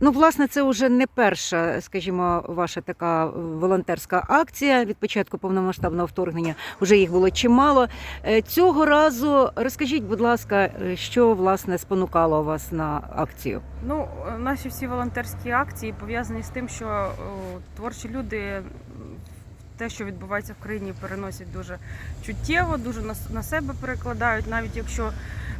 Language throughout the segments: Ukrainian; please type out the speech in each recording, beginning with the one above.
Ну, власне, це вже не перша, скажімо, ваша така волонтерська акція від початку повномасштабного вторгнення. Вже їх було чимало. Е, Цього разу розкажіть, будь ласка, е, що власне спонукало вас на акцію? Ну, наші всі волонтерські акції пов'язані з тим, що творчі люди те, що відбувається в країні, переносять дуже чуттєво, дуже на себе перекладають, навіть якщо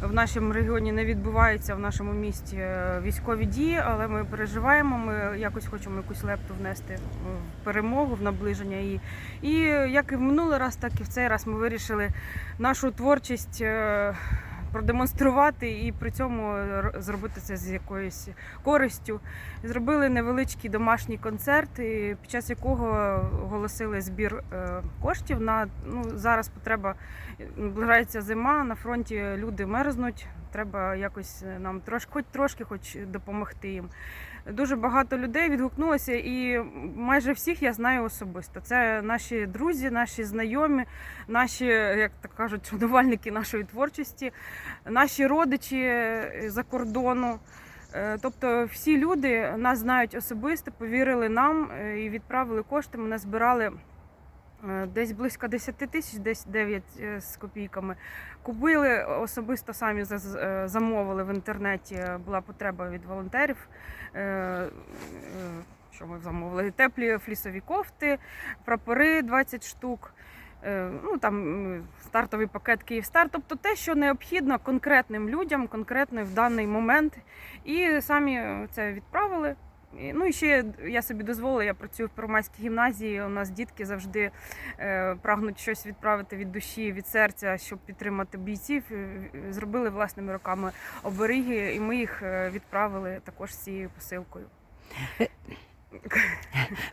в нашому регіоні не відбуваються в нашому місті е, військові дії, але ми переживаємо, ми якось хочемо якусь лепту внести в перемогу, в наближення її. І е, як і в минулий раз, так і в цей раз ми вирішили нашу творчість. Е, Продемонструвати і при цьому р- зробити це з якоюсь користю. Зробили невеличкий домашній концерт, під час якого оголосили збір е, коштів на ну зараз потреба наближається зима. На фронті люди мерзнуть. Треба якось нам трошки, хоч трошки, хоч допомогти їм. Дуже багато людей відгукнулося, і майже всіх я знаю особисто. Це наші друзі, наші знайомі, наші, як так кажуть, шанувальники нашої творчості, наші родичі е, за кордону. Е, Тобто всі люди нас знають особисто, повірили нам е, і відправили кошти. Ми назбирали е, десь близько 10 тисяч, десь 9 е, з копійками. Купили особисто самі е, замовили в інтернеті. Була потреба від волонтерів. Е, е, Що ми замовили? Теплі флісові кофти, прапори 20 штук. Е, Ну там стартовий пакет Київстар, тобто те, що необхідно конкретним людям, конкретно в даний момент. І самі це відправили. Ну і ще я собі дозволила, я працюю в Первомайській гімназії. У нас дітки завжди е, прагнуть щось відправити від душі, від серця, щоб підтримати бійців. Е, Зробили власними руками оберіги, і ми їх е, відправили також з цією посилкою.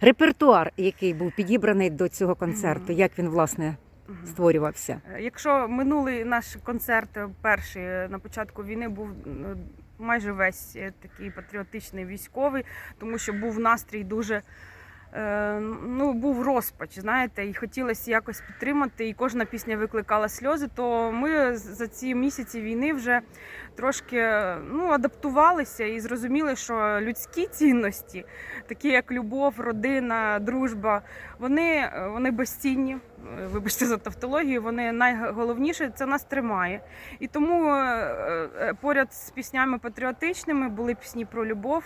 Репертуар, який був підібраний до цього концерту, як він власне створювався? Якщо минулий наш концерт перший на початку війни був майже весь е, такий патріотичний військовий, тому що був настрій дуже. Е, Ну, був розпач, знаєте, і хотілося якось підтримати, і кожна пісня викликала сльози. То ми за ці місяці війни вже трошки ну, адаптувалися і зрозуміли, що людські цінності, такі як любов, родина, дружба, вони, вони безцінні. Е, Вибачте за тавтологію, вони найголовніше це нас тримає. І тому е, поряд з піснями патріотичними були пісні про любов,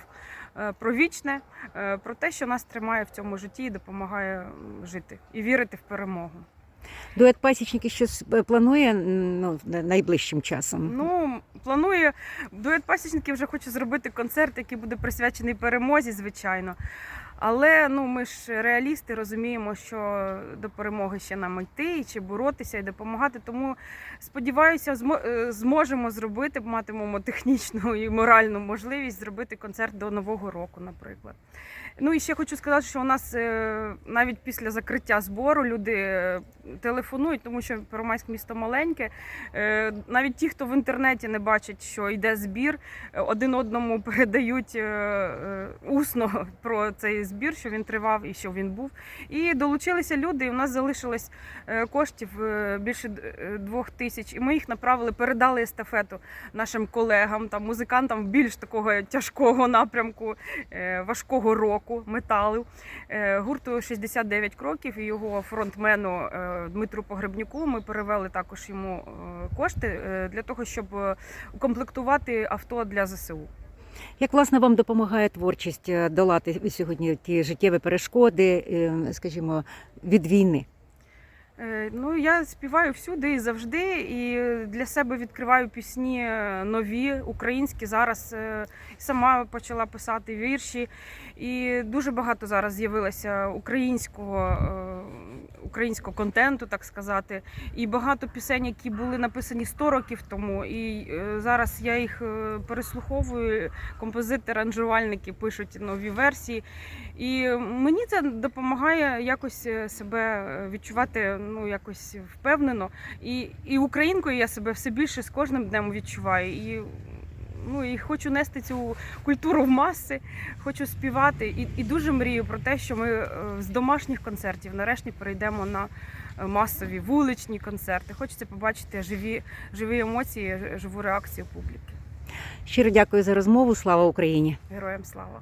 про вічне, е, про те, що нас тримає в цьому житті і допомагає жити і вірити в перемогу. Дует пасічники щось е, планує ну, найближчим часом? Ну, планує дует пасічників вже хочу зробити концерт, який буде присвячений перемозі, звичайно. Але ну ми ж реалісти розуміємо, що до перемоги ще нам йти, чи боротися і допомагати. Тому сподіваюся, е, зможемо зробити, матимемо технічну і моральну можливість зробити концерт до Нового року, наприклад. Ну і ще хочу сказати, що у нас е, навіть після закриття збору люди е, телефонують, тому що Первомайське місто маленьке. Е, Навіть ті, хто в інтернеті не бачить, що йде збір, один одному передають усно про цей збір, що він тривав і що він був. І долучилися люди. І у нас залишилось коштів більше двох тисяч. І ми їх направили, передали естафету нашим колегам, там музикантам більш такого тяжкого напрямку, важкого року, металу. Е, Гурту 69 кроків і його фронтмену е, Дмитру Погребнюку. Ми перевели також йому е, кошти е, для того, щоб укомплектувати авто для ЗСУ. Як власне вам допомагає творчість долати сьогодні ті життєві перешкоди, скажімо, від війни? Е, Ну, я співаю всюди і завжди, і для себе відкриваю пісні е, нові, українські. Зараз е, сама почала писати вірші, і дуже багато зараз з'явилося українського, українського контенту, так сказати. І багато пісень, які були написані 100 років тому. І е, зараз я їх е, переслуховую. Композитори, аранжувальники пишуть нові версії. І мені це допомагає якось е, себе відчувати ну якось впевнено. І, і українкою я себе все більше з кожним днем відчуваю. І, ну, і хочу нести цю культуру в маси, хочу співати. І, і дуже мрію про те, що ми е, з домашніх концертів нарешті перейдемо на е, масові вуличні концерти. Хочеться побачити живі, живі емоції, живу реакцію публіки. Щиро дякую за розмову. Слава Україні! Героям слава!